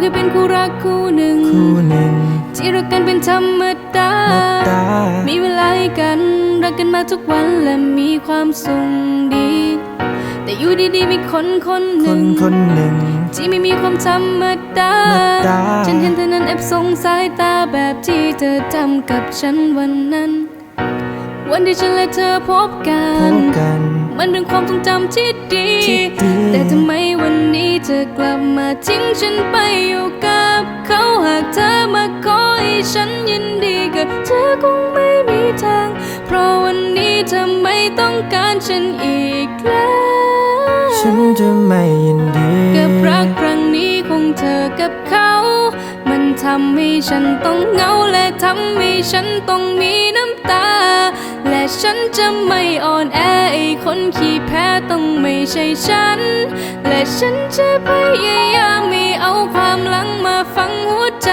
เคยเป็นคู่รักคู่หนึ่งคู่หนึ่งที่รักกันเป็นธรรมดาตามีเวลาให้กัน รักกันมาทุกวันและมีความสุขดี แต่อยู่ดีๆมีคนคนหคนึ่นงคนหนึ่งที่ไม่มีความธรรมดาธรรมดา ฉันเห็นเธอนั้นแอบสงสายตาแบบที่เธอทำกับฉันวันนั้น วันที่ฉันและเธอพบกัพนบกันมันเป็นความทรงจำที่ดีที่ดีแต่ทำไมวัน เธอกลับมาทิ้งฉันไปอยู่กับเขาหากเธอมาขอให้ฉันยินดีกับเธอคงไม่มีทาง เพราะวันนี้เธอไม่ต้องการฉันอีกแล้ว ฉันจะไม่ยินดีกับรักครั้งนี้ของเธอกับเขา มันทำให้ฉันต้องเหงาและทำให้ฉันต้องมีน้ำตา และฉันจะไม่อ่อนแอไอ้คนขี้แพ้ต้องไม่ใช่ฉัน และฉันจะพยายามไม่เอาความหลังมาฟังหัวใจ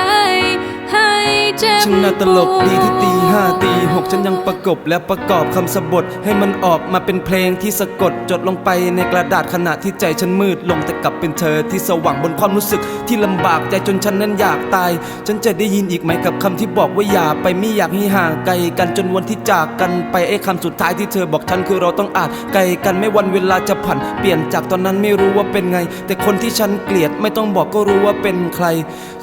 ช่างน่าตลกดีที่ตีห้าตีหกฉันยังประกบและประกอบคำสบท ให้มันออกมาเป็นเพลงที่สะกดจดลงไปในกระดาษขณะที่ใจฉันมืดลงแต่กลับเป็นเธอที่สว่างบนความรู้สึกที่ลำบากใจจนฉันนั้นอยากตาย ฉันจะได้ยินอีกไหมกับคำที่บอกว่าอย่าไปไม่อยากให้ห่างไกลกันจนวันที่จากกันไปไอ้คำสุดท้ายที่เธอบอกฉันคือเราต้องอาจไกลกันไม่วันเวลาจะผ่านเปลี่ยนจากตอนนั้นไม่รู้ว่าเป็นไง แต่คนที่ฉันเกลียดไม่ต้องบอกก็รู้ว่าเป็นใคร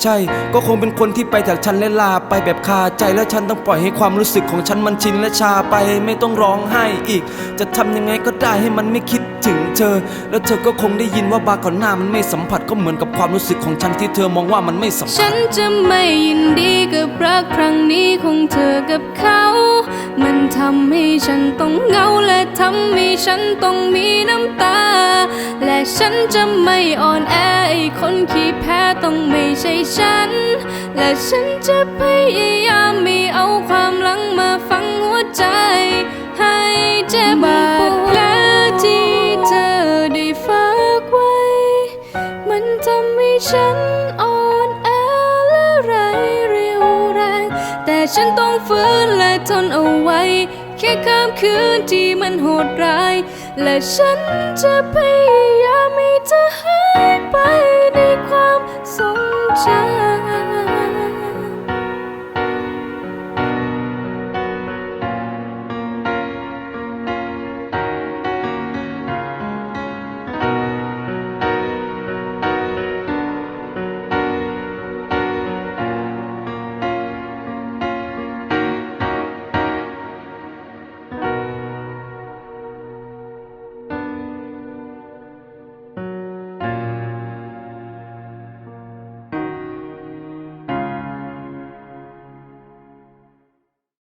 ใช่ก็คงเป็นคนที่ไปจากฉันและลาไปแบบคาใจและฉันต้องปล่อยให้ความรู้สึกของฉันมันชินและชาไปไม่ต้องร้องไห้อีก จะทำยังไงก็ได้ให้มันไม่คิดถึงเธอ แล้วเธอก็คงได้ยินว่าบาร์ก่อนหน้ามันไม่สัมผัสก็เหมือนกับความรู้สึกของฉันที่เธอมองว่ามันไม่สัมผัสฉันจะไม่ยินดีกับรักครั้งนี้ของเธอกับเขา มันทำให้ฉันต้องเหงาและทำให้ฉันต้องมีน้ำตา และฉันจะไม่อ่อนแอไอคนขี้แพ้ต้องไม่ใช่ฉัน และฉันจะพยายามไม่เอาความหลังมาฝังหัวใจ ให้เจ็บบาดแผลที่เธอได้ฝากไว้ มันทำให้ฉันอ่อน ฉันต้องฝืนและทนเอาไว้ แค่ข้ามคืนที่มันโหดร้าย และฉันจะพยายาม